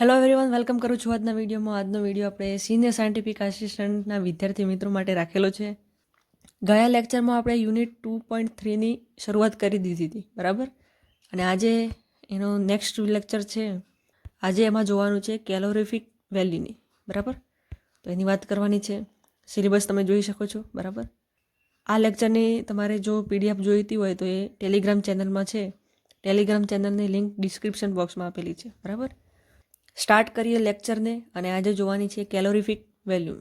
Hello everyone welcome કરું છું આજના વિડીયોમાં. આજનો વીડિયો આપણે સિનિયર સાયન્ટિફિક આસિસ્ટન્ટના વિદ્યાર્થી મિત્રો માટે રાખેલો છે. ગયા લેક્ચરમાં આપણે યુનિટ ટુ પોઈન્ટ થ્રીની શરૂઆત કરી દીધી હતી, બરાબર? અને આજે એનો નેક્સ્ટ લેક્ચર છે. આજે એમાં જોવાનું છે કેલોરિફિક વેલ્યુની બરાબર? તો એની વાત કરવાની છે. સિલેબસ તમે જોઈ શકો છો, બરાબર? આ લેક્ચરની તમારે જો પીડીએફ જોઈતી હોય તો એ ટેલિગ્રામ ચેનલમાં છે. ટેલિગ્રામ ચેનલની લિંક ડિસ્ક્રિપ્શન બોક્સમાં આપેલી છે, બરાબર? સ્ટાર્ટ કરીએ લેક્ચરને અને આજે જોવાની છે કેલોરીફિક વેલ્યુ.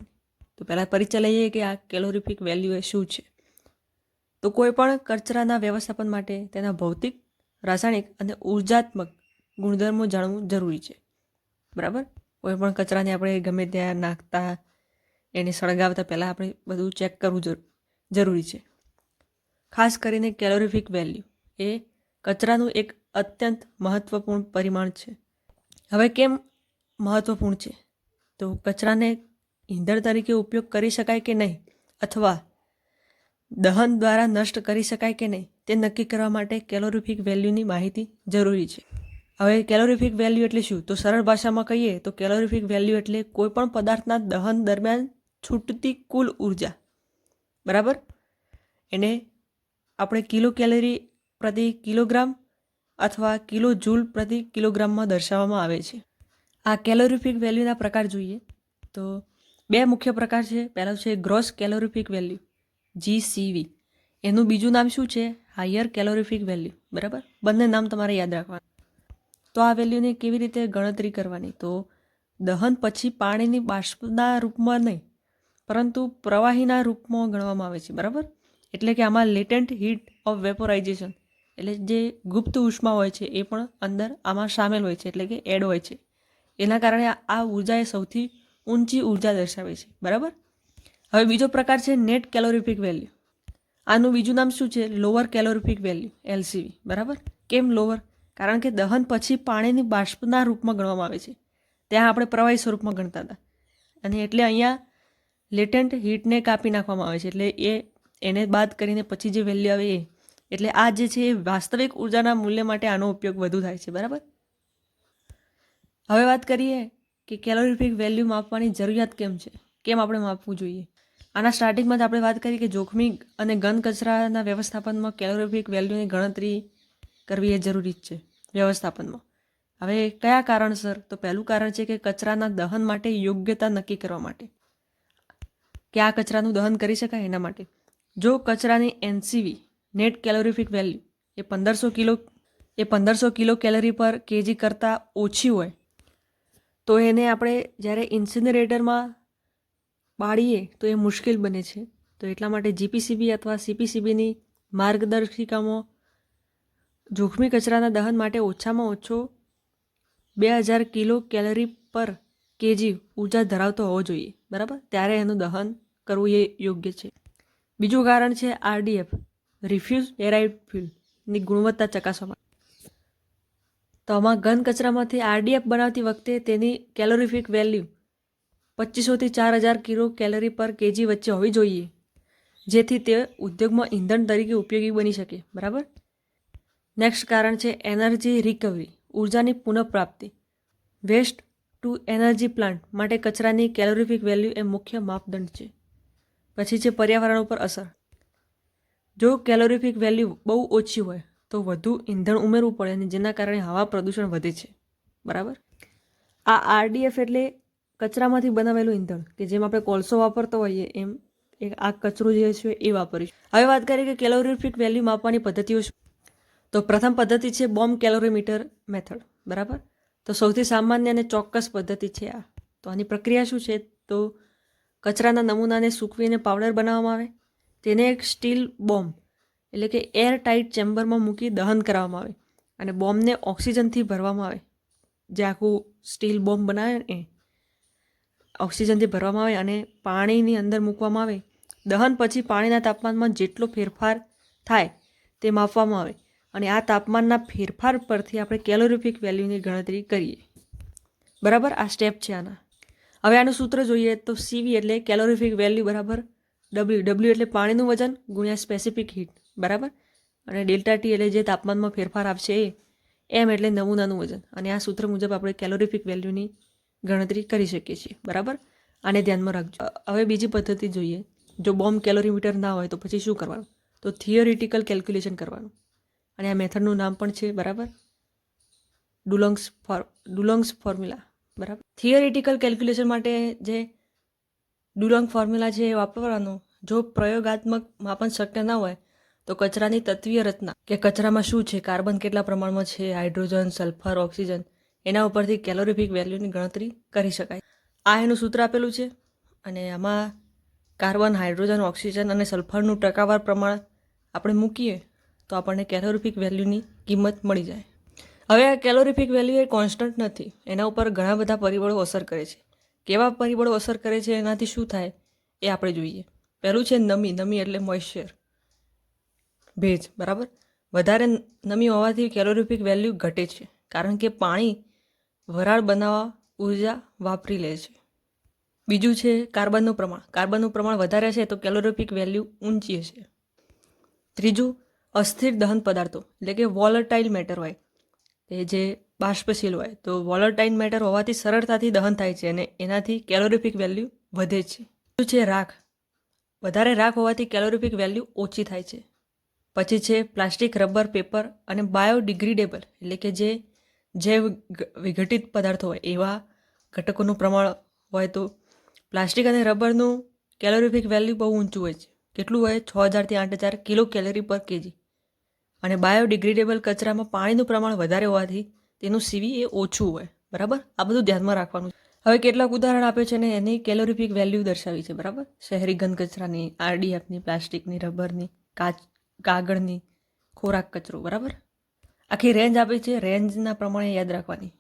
તો પહેલાં પરિચય લઈએ કે આ કેલોરિફિક વેલ્યુ એ શું છે. તો કોઈપણ કચરાના વ્યવસ્થાપન માટે તેના ભૌતિક, રાસાયણિક અને ઉર્જાત્મક ગુણધર્મો જાણવું જરૂરી છે. બરાબર? કોઈપણ કચરાને આપણે ગમે ત્યાં નાખતા, એને સળગાવતા પહેલાં આપણે બધું ચેક કરવું જરૂર છે. ખાસ કરીને કેલોરિફિક વેલ્યુ એ કચરાનું એક અત્યંત મહત્ત્વપૂર્ણ પરિમાણ છે. હવે કેમ મહત્ત્વપૂર્ણ છે? તો કચરાને ઈંધણ તરીકે ઉપયોગ કરી શકાય કે નહીં? અથવા દહન દ્વારા નષ્ટ કરી શકાય કે નહીં? તે નક્કી કરવા માટે કેલોરીફિક વેલ્યુની માહિતી જરૂરી છે. હવે કેલોરીફિક વેલ્યુ એટલે શું? તો સરળ ભાષામાં કહીએ તો કેલોરીફિક વેલ્યુ એટલે કોઈપણ પદાર્થના દહન દરમિયાન છૂટતી કુલ ઊર્જા. બરાબર? એને આપણે કિલો કેલરી પ્રતિ કિલોગ્રામ અથવા કિલો જૂલ પ્રતિ કિલોગ્રામમાં દર્શાવવામાં આવે છે. આ કેલોરીફિક વેલ્યુના પ્રકાર જોઈએ તો બે મુખ્ય પ્રકાર છે. પહેલો છે ગ્રોસ કેલોરિફિક વેલ્યુ, જીસીવી. એનું બીજું નામ શું છે? હાયર કેલોરીફિક વેલ્યુ, બરાબર? બંને નામ તમારે યાદ રાખવાના. તો આ વેલ્યુની કેવી રીતે ગણતરી કરવાની? તો દહન પછી પાણીની બાષ્પના રૂપમાં નહીં, પરંતુ પ્રવાહીના રૂપમાં ગણવામાં આવે છે, બરાબર? એટલે કે આમાં લેટેન્ટ હીટ ઓફ વેપોરાઇઝેશન એટલે જે ગુપ્ત ઉષ્મા હોય છે એ પણ અંદર આમાં સામેલ હોય છે, એટલે કે એડ હોય છે. એના કારણે આ ઊર્જા એ સૌથી ઊંચી ઊર્જા દર્શાવે છે. બરાબર? હવે બીજો પ્રકાર છે નેટ કેલોરિફિક વેલ્યુ આનું બીજું નામ શું છે? લોઅર કેલોરિફિક વેલ્યુ એલસીવી બરાબર? કેમ લોઅર કારણ કે દહન પછી પાણીની બાષ્પના રૂપમાં ગણવામાં આવે છે. ત્યાં આપણે પ્રવાહી સ્વરૂપમાં ગણતા હતા. અને એટલે અહીંયા લેટેન્ટ હીટને કાપી નાખવામાં આવે છે. એટલે એ, એને બાદ કરીને પછી જે વેલ્યુ આવે એ. એટલે આ જે છે, એ વાસ્તવિક ઉર્જાના મૂલ્ય માટે આનો ઉપયોગ વધુ થાય છે, બરાબર? હવે વાત કરીએ કે કેલોરિફિક વેલ્યુ માપવાની જરૂરિયાત કેમ છે? કેમ આપણે માપવું જોઈએ? આના સ્ટાર્ટિંગમાં જ આપણે વાત કરી કે જોખમી અને ઘન કચરાના વ્યવસ્થાપનમાં કેલોરિફિક વેલ્યુની ગણતરી કરવી એ જરૂરી જ છે, વ્યવસ્થાપનમાં. હવે કયા કારણસર? તો પહેલું કારણ છે કે કચરાના દહન માટે યોગ્યતા નક્કી કરવા માટે. કે આ કચરાનું દહન કરી શકાય એના માટે. જો કચરાની એનસીવી નેટ કેલોરીફિક વેલ્યુ એ પંદરસો કિલો, એ પંદરસો કિલો કેલરી પર કેજી કરતાં ઓછી હોય, તો એને આપણે જ્યારે ઇન્સિનરેટરમાં બાળીએ, તો એ મુશ્કેલ બને છે. તો એટલા માટે જીપીસીબી અથવા સીપીસીબીની માર્ગદર્શિકામાં જોખમી કચરાના દહન માટે ઓછામાં ઓછો બે હજાર કિલો કેલરી પર કેજી ઊર્જા ધરાવતો હોવો જોઈએ. બરાબર? ત્યારે એનું દહન કરવું એ યોગ્ય છે. બીજું કારણ છે આરડીએફ રિફ્યુઝ ડેરાઇડ ફ્યુલની ગુણવત્તા ચકાસવા માટે. તો આમાં ઘન કચરામાંથી આરડીએફ બનાવતી વખતે તેની કેલોરીફિક વેલ્યુ પચીસોથી ચાર હજાર કિલો કેલરી પર કેજી વચ્ચે હોવી જોઈએ. જેથી તે ઉદ્યોગમાં ઈંધણ તરીકે ઉપયોગી બની શકે. બરાબર? નેક્સ્ટ કારણ છે એનર્જી રિકવરી, ઉર્જાની પુનઃપ્રાપ્તિ. વેસ્ટ ટુ એનર્જી પ્લાન્ટ માટે કચરાની કેલોરીફિક વેલ્યુ એ મુખ્ય માપદંડ છે. પછી છે પર્યાવરણ ઉપર અસર. જો કેલોરીફિક વેલ્યુ બહુ ઓછી હોય, તો વધુ ઈંધણ ઉમેરવું પડે અને જેના કારણે હવા પ્રદૂષણ વધે છે. બરાબર? આ આરડીએફ એટલે કચરામાંથી બનાવેલું ઈંધણ, કે જેમ આપણે કોલસો વાપરતો હોઈએ એમ એક આ કચરો જે છે એ વાપરીશું. હવે વાત કરીએ કે કેલોરીફિક વેલ્યુ માપવાની પદ્ધતિઓ શું? તો પ્રથમ પદ્ધતિ છે બોમ્બ કેલોરીમીટર મેથડ. બરાબર? તો સૌથી સામાન્ય અને ચોક્કસ પદ્ધતિ છે આ. તો આની પ્રક્રિયા શું છે? તો કચરાના નમૂનાને સૂકવીને પાવડર બનાવવામાં આવે. તેને એક સ્ટીલ બોમ્બ, એટલે કે એર ટાઇટ ચેમ્બરમાં મૂકી દહન કરવામાં આવે અને બોમ્બને ઓક્સિજનથી ભરવામાં આવે. જે આખું સ્ટીલ બોમ્બ બનાવે ને, ઓક્સિજનથી ભરવામાં આવે અને પાણીની અંદર મૂકવામાં આવે. દહન પછી પાણીના તાપમાનમાં જેટલો ફેરફાર થાય તે માપવામાં આવે અને આ તાપમાનના ફેરફાર પરથી આપણે કેલોરીફિક વેલ્યુની ગણતરી કરીએ. બરાબર? આ સ્ટેપ છે આના. હવે આનું સૂત્ર જોઈએ તો સીવી એટલે કેલોરીફિક વેલ્યુ બરાબર? ડબલ્યુ ડબલ્યુ એટલે પાણીનું વજન ગુણ્યા સ્પેસિફિક હીટ બરાબર? અને ડેલ્ટા ટી એટલે જે તાપમાનમાં ફેરફાર આવશે એ એમ એટલે નમૂનાનું વજન. અને આ સૂત્ર મુજબ આપણે કેલોરીફિક વેલ્યુની ગણતરી કરી શકીએ છીએ, બરાબર? આને ધ્યાનમાં રાખજો. હવે બીજી પદ્ધતિ જોઈએ. જો બોમ્બ કેલોરીમીટર ના હોય તો પછી શું કરવાનું? તો થિયોરિટિકલ કેલ્ક્યુલેશન કરવાનું. અને આ મેથડનું નામ પણ છે, બરાબર? ડુલોંગ્સ ફોર, ડુલોંગ્સ ફોર્મ્યુલા, બરાબર? થિયોરિટિકલ કેલ્ક્યુલેશન માટે જે ડુલોંગ ફોર્મ્યુલા છે એ વાપરવાનો, જો પ્રયોગાત્મક માપન શક્ય ના હોય, તો કચરાની તત્વીય રચના, કે કચરામાં શું છે, કાર્બન કેટલા પ્રમાણમાં છે, હાઇડ્રોજન, સલ્ફર, ઓક્સિજન, એના ઉપરથી કેલોરીફિક વેલ્યુની ગણતરી કરી શકાય. આ એનું સૂત્ર આપેલું છે, અને આમાં કાર્બન, હાઇડ્રોજન, ઓક્સિજન અને સલ્ફરનું ટકાવાર પ્રમાણ આપણે મૂકીએ, તો આપણને કેલોરીફિક વેલ્યુની કિંમત મળી જાય. હવે આ કેલોરીફિક વેલ્યુ એ કોન્સ્ટન્ટ નથી, એના ઉપર ઘણા બધા પરિબળો અસર કરે છે. કેવા પરિબળો અસર કરે છે એનાથી શું થાય એ આપણે જોઈએ. પહેલું છે નમી નમી એટલે મોઇશ્ચર ભેજ, બરાબર? વધારે નમી હોવાથી કેલોરીફિક વેલ્યુ ઘટે છે, કારણ કે પાણી વરાળ બનાવવા ઊર્જા વાપરી લે છે. બીજું છે કાર્બનનું પ્રમાણ. કાર્બનનું પ્રમાણ વધારે છે તો કેલોરીફિક વેલ્યુ ઊંચી હશે. ત્રીજું, અસ્થિર દહન પદાર્થો એટલે કે વોલેટાઇલ મેટર હોય. એ જે બાષ્પશીલ હોય, તો વોલોટાઇન મેટર હોવાથી સરળતાથી દહન થાય છે અને એનાથી કેલોરીફિક વેલ્યુ વધે છે. બીજું છે રાખ? વધારે રાખ હોવાથી કેલોરીફિક વેલ્યુ ઓછી થાય છે. પછી છે પ્લાસ્ટિક, રબર, પેપર અને બાયોડિગ્રેડેબલ, એટલે કે જે જૈવ વિઘટિત પદાર્થો હોય, એવા ઘટકોનું પ્રમાણ હોય તો પ્લાસ્ટિક અને રબરનું કેલોરીફિક વેલ્યુ બહુ ઊંચું હોય છે. કેટલું હોય? છ હજારથી આઠ હજાર કિલો કેલરી પર કેજી. અને બાયોડિગ્રેડેબલ કચરામાં પાણીનું પ્રમાણ વધારે હોવાથી તેનું સીવી એ ઓછું હોય. બરાબર? આ બધું ધ્યાનમાં રાખવાનું. હવે કેટલાક ઉદાહરણ આપે છે ને એની કેલોરીફિક વેલ્યુ દર્શાવી છે, બરાબર? શહેરી ઘન કચરાની આરડીએફની પ્લાસ્ટિકની, રબરની, કાચ, કાગળની, ખોરાક કચરો, બરાબર? આખી રેન્જ આપી છે રેન્જના પ્રમાણે યાદ રાખવાની.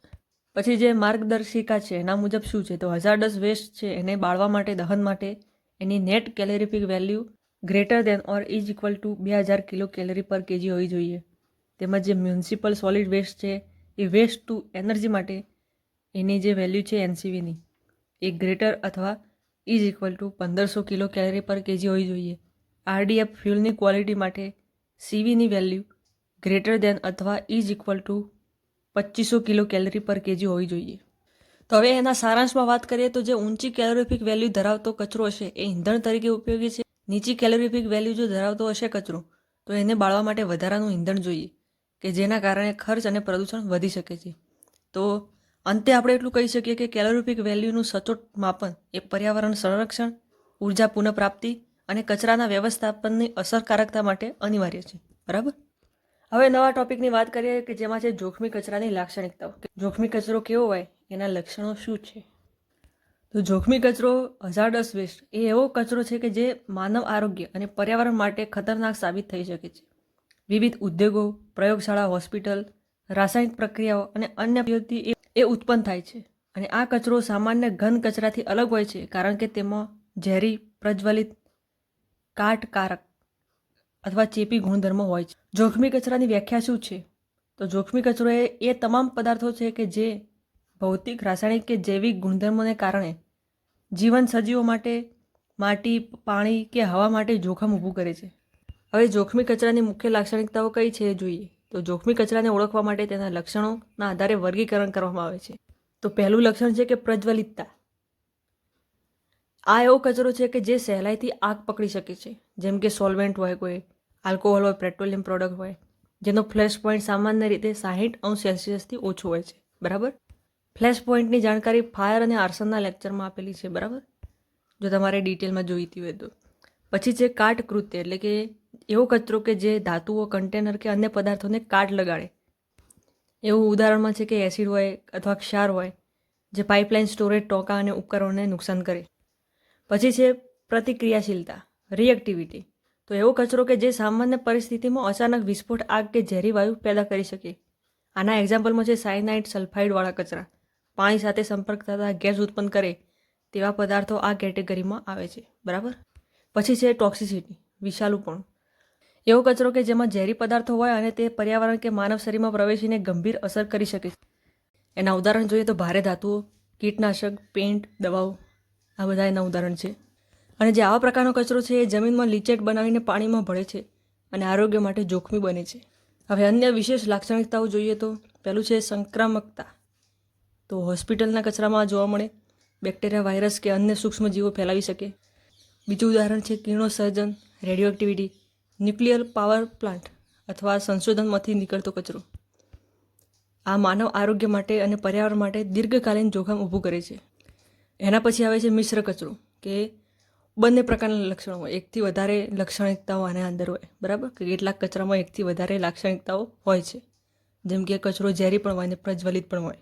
પછી જે માર્ગદર્શિકા છે, એના મુજબ શું છે? તો હઝાર્ડસ વેસ્ટ છે, એને બાળવા માટે, દહન માટે, એની net calorific value greater than or is equal to બે હજાર કિલો કેલરી પર કેજી હોવી જોઈએ. તેમજ જે મ્યુનિસિપલ સોલિડ વેસ્ટ છે એ વેસ્ટ ટુ એનર્જી માટે એની જે વેલ્યુ છે એનસીવીની એ ગ્રેટર અથવા ઇઝ ઇક્વલ ટુ પંદરસો કિલો કેલરી પર કેજી હોવી જોઈએ. આરડીએફ ફ્યુલની ક્વોલિટી માટે સીવીની વેલ્યુ ગ્રેટર દેન અથવા ઇઝ ઇક્વલ ટુ પચીસો કિલો કેલરી પર કેજી હોવી જોઈએ. તો હવે એના સારાંશમાં વાત કરીએ તો જે ઊંચી કેલોરીફિક વેલ્યુ ધરાવતો કચરો હશે, એ ઇંધણ તરીકે ઉપયોગી છે. નીચી કેલોરીફિક વેલ્યુ જો ધરાવતો હશે કચરો, તો એને બાળવા માટે વધારાનું ઇંધણ જોઈએ. કે જેના કારણે ખર્ચ અને પ્રદૂષણ વધી શકે છે. તો અંતે આપણે એટલું કહી શકીએ કે કેલોરીફિક વેલ્યુનું સચોટ માપન એ પર્યાવરણ સંરક્ષણ, ઊર્જા પુનઃપ્રાપ્તિ અને કચરાના વ્યવસ્થાપનની અસરકારકતા માટે અનિવાર્ય છે. બરાબર? હવે નવા ટોપિકની વાત કરીએ કે જેમાં છે જોખમી કચરાની લાક્ષણિકતાઓ. જોખમી કચરો કેવો હોય, એના લક્ષણો શું છે? તો જોખમી કચરો હઝાર્ડસ વેસ્ટ એ એવો કચરો છે કે જે માનવ આરોગ્ય અને પર્યાવરણ માટે ખતરનાક સાબિત થઈ શકે છે. વિવિધ ઉદ્યોગો, પ્રયોગશાળા, હોસ્પિટલ, રાસાયણિક પ્રક્રિયાઓ અને અન્ય પદ્ધતિ એ- ઉત્પન્ન થાય છે. અને આ કચરો સામાન્ય ઘન કચરાથી અલગ હોય છે, કારણ કે તેમાં ઝેરી, પ્રજ્વલિત કાટકારક અથવા ચેપી ગુણધર્મો હોય છે. જોખમી કચરાની વ્યાખ્યા શું છે? તો જોખમી કચરો એ એ તમામ પદાર્થો છે કે જે ભૌતિક, રાસાયણિક કે જૈવિક ગુણધર્મોને કારણે જીવન સજીવો માટે માટી, પાણી કે હવા માટે જોખમ ઊભું કરે છે. હવે જોખમી કચરાની મુખ્ય લાક્ષણિકતાઓ કઈ છે એ જોઈએ. તો જોખમી કચરાને ઓળખવા માટે તેના લક્ષણોના આધારે વર્ગીકરણ કરવામાં આવે છે. તો પહેલું લક્ષણ છે કે પ્રજ્વલિતતા. આ એવો કચરો છે કે જે સહેલાઈથી આગ પકડી શકે છે. જેમ કે સોલ્વેન્ટ હોય કોઈ, આલ્કોહોલ હોય, પેટ્રોલિયમ પ્રોડક્ટ હોય, જેનો ફ્લેશ પોઈન્ટ સામાન્ય રીતે સાહીઠ અંશ સેલ્સિયસથી ઓછો હોય છે. બરાબર? ફ્લેશ પોઈન્ટની જાણકારી ફાયર અને આર્સનના લેક્ચરમાં આપેલી છે. બરાબર? જો તમારે ડિટેલમાં જોઈતી હોય તો. પછી છે કાટ કૃત્ય એટલે કે એવો કચરો કે જે ધાતુઓ કન્ટેનર કે અન્ય પદાર્થોને કાટ લગાડે. એવું ઉદાહરણમાં છે કે એસિડ હોય અથવા ક્ષાર હોય, જે પાઇપલાઇન સ્ટોરેજ ટોકા અને ઉપકરણોને નુકસાન કરે. પછી છે પ્રતિક્રિયાશીલતા રિએક્ટિવિટી તો એવો કચરો કે જે સામાન્ય પરિસ્થિતિમાં અચાનક વિસ્ફોટ, આગ કે ઝેરી વાયુ પેદા કરી શકે. આના એક્ઝામ્પલમાં છે સાયનાઇડ સલ્ફાઇડવાળા કચરા. પાણી સાથે સંપર્ક થતાં ગેસ ઉત્પન્ન કરે તેવા પદાર્થો આ કેટેગરીમાં આવે છે. બરાબર? પછી છે ટોક્સિસિટી વિષાલુપણું. એવો કચરો કે જેમાં ઝેરી પદાર્થો હોય અને તે પર્યાવરણ કે માનવ શરીરમાં પ્રવેશીને ગંભીર અસર કરી શકે એના ઉદાહરણ જોઈએ તો ભારે ધાતુઓ, કીટનાશક, પેન્ટ, દવાઓ, આ બધા એના ઉદાહરણ છે. અને જે આવા પ્રકારનો કચરો છે એ જમીનમાં લીચેટ બનાવીને પાણીમાં ભળે છે અને આરોગ્ય માટે જોખમી બને છે. હવે અન્ય વિશેષ લાક્ષણિકતાઓ જોઈએ તો પહેલું છે સંક્રામકતા. તો હોસ્પિટલના કચરામાં જોવા મળે, બેક્ટેરિયા, વાયરસ કે અન્ય સૂક્ષ્મજીવો ફેલાવી શકે. બીજું ઉદાહરણ છે કિરણોત્સર્જન radio activity nuclear power plant અથવા સંશોધનમાંથી નીકળતો કચરો. આ માનવ આરોગ્ય માટે અને પર્યાવરણ માટે દીર્ઘકાલીન જોખમ ઊભું કરે છે. એના પછી આવે છે મિશ્ર કચરો, કે બંને પ્રકારના લક્ષણો. હોય એકથી વધારે લાક્ષણિકતાઓ આના અંદર હોય, બરાબર? કે કેટલાક કચરામાં એકથી વધારે લાક્ષણિકતાઓ હોય છે. જેમ કે કચરો ઝેરી પણ હોય અને પ્રજ્વલિત પણ હોય.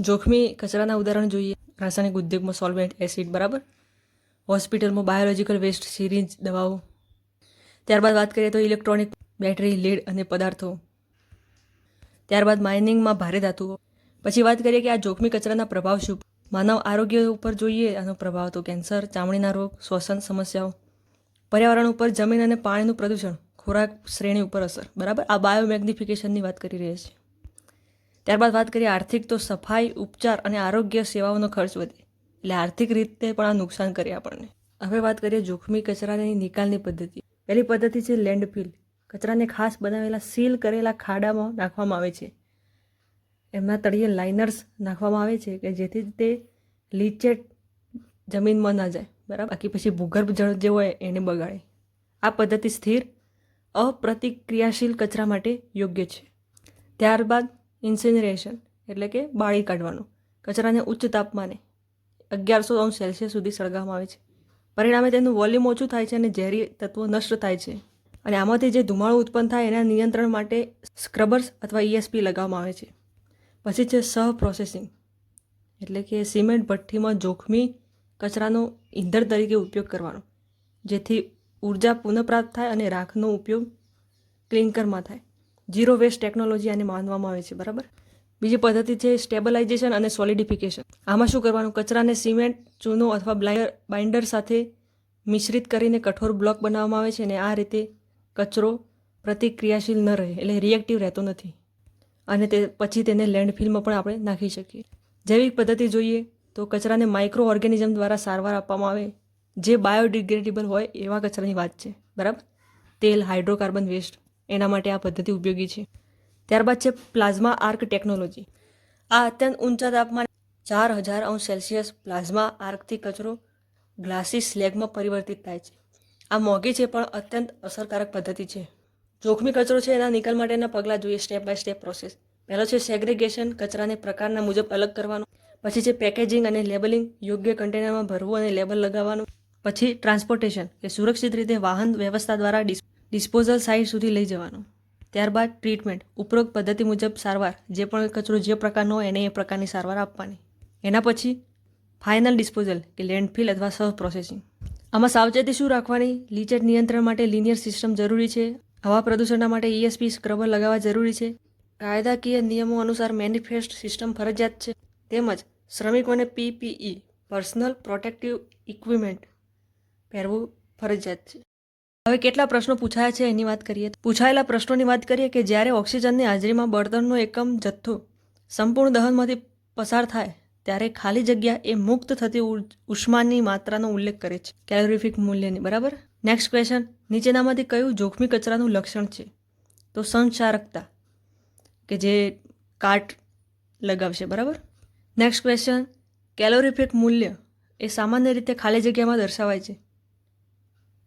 જોખમી કચરાના ઉદાહરણ જોઈએ. રાસાયણિક ઉદ્યોગમાં સોલ્વેન્ટ એસિડ બરાબર? હોસ્પિટલમાં બાયોલોજિકલ વેસ્ટ સિરિંજ, દવાઓ ત્યારબાદ વાત કરીએ તો ઇલેક્ટ્રોનિક બેટરી, લીડ અને પદાર્થો. ત્યારબાદ માઇનિંગમાં ભારે ધાતુઓ. પછી વાત કરીએ કે આ જોખમી કચરાના પ્રભાવ શું? માનવ આરોગ્ય ઉપર જોઈએ, આનો પ્રભાવ તો કેન્સર, ચામડીના રોગ, શ્વસન સમસ્યાઓ. પર્યાવરણ ઉપર જમીન અને પાણીનું પ્રદૂષણ, ખોરાક શ્રેણી ઉપર અસર. બરાબર? આ બાયોમેગ્નિફિકેશનની વાત કરી રહ્યા છીએ. ત્યારબાદ વાત કરીએ આર્થિક, તો સફાઈ, ઉપચાર અને આરોગ્ય સેવાઓનો ખર્ચ વધે. એટલે આર્થિક રીતે પણ આ નુકસાન કરે આપણને. હવે વાત કરીએ જોખમી કચરાની નિકાલની પદ્ધતિ. પહેલી પદ્ધતિ છે લેન્ડફિલ કચરાને ખાસ બનાવેલા સીલ કરેલા ખાડામાં નાખવામાં આવે છે. એમના તળિયે લાઇનર્સ નાખવામાં આવે છે કે જેથી તે લીચેટ જમીનમાં ના જાય. બરાબર? બાકી પછી ભૂગર્ભ જળ જે હોય એને બગાડે. આ પદ્ધતિ સ્થિર, અપ્રતિક્રિયાશીલ કચરા માટે યોગ્ય છે. ત્યારબાદ ઇન્સિનરેશન, એટલે કે બાળી કાઢવાનું. કચરાને ઉચ્ચ તાપમાને અગિયારસો અંશ સેલ્સિયસ સુધી સળગાવવામાં આવે છે. પરિણામે તેનું વોલ્યુમ ઓછું થાય છે અને ઝેરી તત્વો નષ્ટ થાય છે. અને આમાંથી જે ધુમાડો ઉત્પન્ન થાય એના નિયંત્રણ માટે સ્ક્રબર્સ અથવા ઈએસપી લગાવવામાં આવે છે. પછી છે સહ પ્રોસેસિંગ એટલે કે સિમેન્ટ ભઠ્ઠીમાં જોખમી કચરાનો ઈંધણ તરીકે ઉપયોગ કરવાનો. જેથી ઊર્જા પુનઃપ્રાપ્ત થાય અને રાખનો ઉપયોગ ક્લિંકરમાં થાય. ઝીરો વેસ્ટ ટેકનોલોજી આને માનવામાં આવે છે. બરાબર? બીજી પદ્ધતિ છે સ્ટેબલાઇઝેશન અને સોલિડિફિકેશન. આમાં શું કરવાનું? કચરાને સિમેન્ટ, ચૂનો અથવા બ્લાયર બાઇન્ડર સાથે મિશ્રિત કરીને કઠોર બ્લોક બનાવવામાં આવે છે અને આ રીતે કચરો પ્રતિક્રિયાશીલ ન રહે, એટલે રિએક્ટિવ રહેતો નથી. અને તે પછી તેને લેન્ડફિલમાં પણ આપણે નાખી શકીએ. જૈવિક પદ્ધતિ જોઈએ તો કચરાને માઇક્રો ઓર્ગેનિઝમ દ્વારા સારવાર આપવામાં આવે. જે બાયોડિગ્રેડેબલ હોય એવા કચરાની વાત છે, બરાબર? તેલ હાઇડ્રોકાર્બન વેસ્ટ એના માટે આ પદ્ધતિ ઉપયોગી છે. ત્યારબાદ છે પ્લાઝમા આર્ક ટેકનોલોજી. આ અત્યંત ઊંચા તાપમાન ચાર હજાર અંશ સેલ્સિયસ પ્લાઝમા આર્કથી કચરો ગ્લાસી સ્લેગમાં પરિવર્તિત થાય છે. આ મોંઘી છે પણ અત્યંત અસરકારક પદ્ધતિ છે. જોખમી કચરો છે એના નિકાલ માટેના પગલાં જોઈએ સ્ટેપ બાય સ્ટેપ પ્રોસેસ પહેલો છે સેગ્રેગેશન કચરાને પ્રકારના મુજબ અલગ કરવાનું. પછી છે પેકેજિંગ અને લેબલિંગ યોગ્ય કન્ટેનરમાં ભરવું અને લેબલ લગાવવાનું. પછી ટ્રાન્સપોર્ટેશન કે સુરક્ષિત રીતે વાહન વ્યવસ્થા દ્વારા ડિસ્પોઝલ સાઇટ સુધી લઈ જવાનું. ત્યારબાદ ટ્રીટમેન્ટ, ઉપરોક્ત પદ્ધતિ મુજબ સારવાર, જે પણ કચરો જે પ્રકારનો હોય એને એ પ્રકારની સારવાર આપવાની. એના પછી ફાઇનલ ડિસ્પોઝલ કે લેન્ડફિલ અથવા સહ પ્રોસેસિંગ આમાં સાવચેતી શું રાખવાની? લીચેટ નિયંત્રણ માટે લિનિયર સિસ્ટમ જરૂરી છે. હવા પ્રદૂષણના માટે ઇએસપી સ્ક્રબર લગાવવા જરૂરી છે. કાયદાકીય નિયમો અનુસાર મેનિફેસ્ટ સિસ્ટમ ફરજિયાત છે. તેમજ શ્રમિકોને પીપીઈ પર્સનલ પ્રોટેક્ટિવ ઇક્વિપમેન્ટ પહેરવું ફરજિયાત છે. હવે કેટલા પ્રશ્નો પૂછાયા છે એની વાત કરીએ પૂછાયેલા પ્રશ્નોની વાત કરીએ કે જ્યારે ઓક્સિજનની હાજરીમાં બળતણનો એકમ જથ્થો સંપૂર્ણ દહનમાંથી પસાર થાય, ત્યારે ખાલી જગ્યા એ મુક્ત થતી ઉષ્માની માત્રાનો ઉલ્લેખ કરે છે. કેલોરીફિક મૂલ્યની, બરાબર? નેક્સ્ટ ક્વેશ્ચન નીચેનામાંથી કયું જોખમી કચરાનું લક્ષણ છે? તો સંચારકતા કે જે કાટ લગાવશે, બરાબર? નેક્સ્ટ ક્વેશ્ચન કેલોરીફિક મૂલ્ય એ સામાન્ય રીતે ખાલી જગ્યામાં દર્શાવાય છે.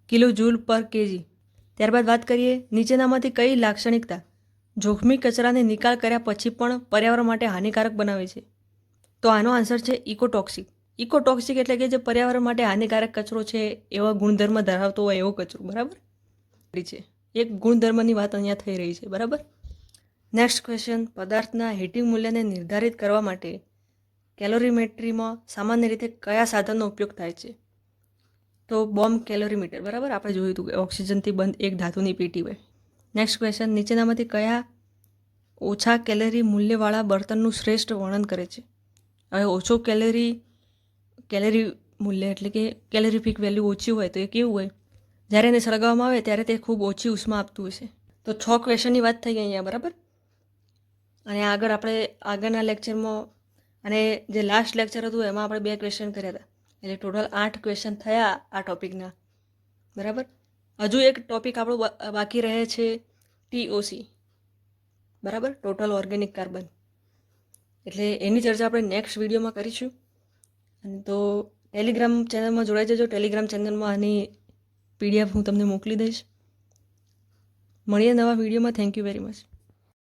Kilo joule per KG. ત્યારબાદ વાત કરીએ નીચેનામાંથી કઈ લાક્ષણિકતા? જોખમી કચરાને નિકાલ કર્યા પછી પણ પર્યાવરણ માટે હાનિકારક બનાવે છે. તો આનો આન્સર છે ઇકોટોક્સિક. ઇકોટોક્સિક એટલે કે જે પર્યાવરણ માટે હાનિકારક કચરો છે એવા ગુણધર્મ ધરાવતો હોય એવો કચરો, બરાબર? છે. એક ગુણધર્મની વાત અહીંયા થઈ રહી છે, બરાબર? નેક્સ્ટ ક્વેશ્ચન પદાર્થના હીટિંગ મૂલ્યને નિર્ધારિત કરવા માટે કેલોરીમેટ્રીમાં સામાન્ય રીતે કયા સાધનનો ઉપયોગ થાય છે? તો બોમ્બ કેલોરીમીટર બરાબર? આપણે જોયું હતું કે ઓક્સિજનથી બંધ એક ધાતુની પેટી હોય. નેક્સ્ટ ક્વેશ્ચન નીચેનામાંથી કયા ઓછા કેલેરી મૂલ્યવાળા બર્તનનું શ્રેષ્ઠ વર્ણન કરે છે? હવે ઓછો કેલેરી કેલેરી મૂલ્ય એટલે કે કેલેરીફિક વેલ્યુ ઓછી હોય તો એ કેવું હોય? જ્યારે એને સળગાવવામાં આવે ત્યારે તે ખૂબ ઓછી ઉષ્મા આપતું હશે. તો છ ક્વેશ્ચનની વાત થઈ અહીંયા, બરાબર? અને આગળ આપણે આગળના લેક્ચરમાં અને જે લાસ્ટ લેક્ચર હતું એમાં આપણે બે ક્વેશ્ચન કર્યા હતા. એટલે ટોટલ આઠ ક્વેશ્ચન થયા આ ટોપિકના બરાબર? હજુ એક ટોપિક આપણો બાકી રહે છે ટીઓસી બરાબર? ટોટલ ઓર્ગેનિક કાર્બન એટલે એની ચર્ચા આપણે નેક્સ્ટ વિડીયોમાં કરીશું. અને તો ટેલિગ્રામ ચેનલમાં જોડાઈ જજો. ટેલિગ્રામ ચેનલમાં આની પીડીએફ હું તમને મોકલી દઈશ. મળીએ નવા વિડીયોમાં થેન્ક યુ વેરી મચ